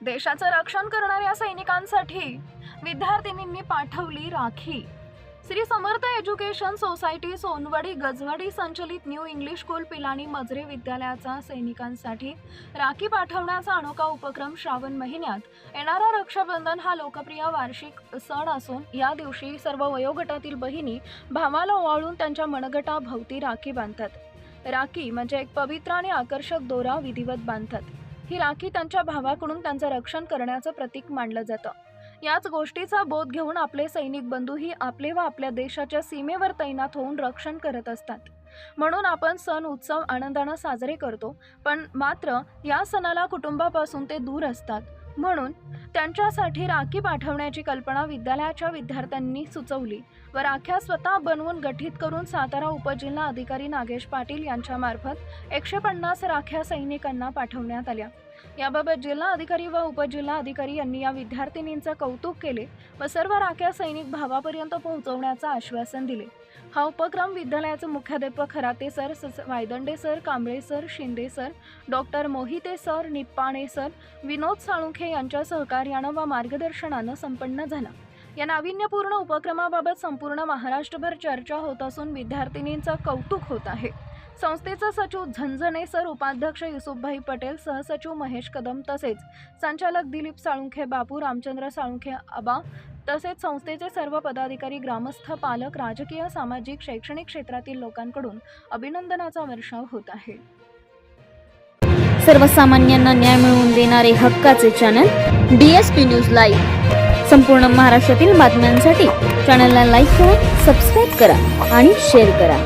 देशाचं रक्षण करणाऱ्या सैनिकांसाठी. विद्यार्थिनींनी पाठवली राखी. श्री समर्थ एज्युकेशन सोसायटी सोनवडी गजवाडी संचलित न्यू इंग्लिश स्कूल पिलानी मजरे विद्यालयाचा सैनिकांसाठी राखी पाठवण्याचा अनोखा उपक्रम श्रावण महिन्यात. येणारा रक्षाबंधन हा लोकप्रिय वार्षिक सण असून या दिवशी सर्व वयोगटातील बहिणी भावाला ओवाळून त्यांच्या मनगटाभोवती राखी बांधतात. राखी म्हणजे एक पवित्र आणि आकर्षक दोरा विधिवत बांधतात. ही राखी त्यांच्या भावाकडून त्यांचं रक्षण करण्याचं प्रतीक मानलं जातं. याच गोष्टीचा बोध घेऊन आपले सैनिक बंधूही आपले व आपल्या देशाच्या सीमेवर तैनात होऊन रक्षण करत असतात. म्हणून आपण सण उत्सव आनंदानं साजरे करतो पण मात्र या सणाला कुटुंबापासून ते दूर असतात. म्हणून त्यांच्यासाठी राखी पाठवण्याची कल्पना विद्यालयाच्या विद्यार्थ्यांनी सुचवली व राख्या स्वतः बनवून गठीत करून सातारा उपजिल्हा अधिकारी नागेश पाटील यांच्यामार्फत एकशे पन्नास राख्या सैनिकांना पाठवण्यात आल्या. याबाबत जिल्हा अधिकारी व उपजिल्हा अधिकारी यांनी या विद्यार्थिनींचं कौतुक केले व सर्व राख्या सैनिक भावापर्यंत पोहोचवण्याचं आश्वासन दिले. हा उपक्रम विद्यालयाचे मुख्याध्यापक Kharate sir Waydande sir Kamble sir Shinde sir doctor Mohite sir Nippane sir Vinod Salunkhe यांच्या सहकार्यानं व मार्गदर्शनानं संपन्न झाला. या नाविन्यपूर्ण उपक्रमाबाबत संपूर्ण महाराष्ट्रभर चर्चा होत असून विद्यार्थिनींचं कौतुक होत आहे. संस्थेचा सचिव झंझणे सर उपाध्यक्ष युसुफभाई पटेल सहसचिव महेश कदम तसेच संचालक दिलीप साळुंखे बापू रामचंद्र साळुंखे आबा तसेच संस्थेचे सर्व पदाधिकारी ग्रामस्थ पालक राजकीय सामाजिक शैक्षणिक क्षेत्रातील लोकांकडून अभिनंदनाचा वर्षाव होत आहे. सर्वसामान्यांना न्याय मिळवून देणारे हक्काचे channel D S P news live संपूर्ण महाराष्ट्रातील बातम्यांसाठी चॅनलला लाईक करा सबस्क्राईब करा आणि शेअर करा.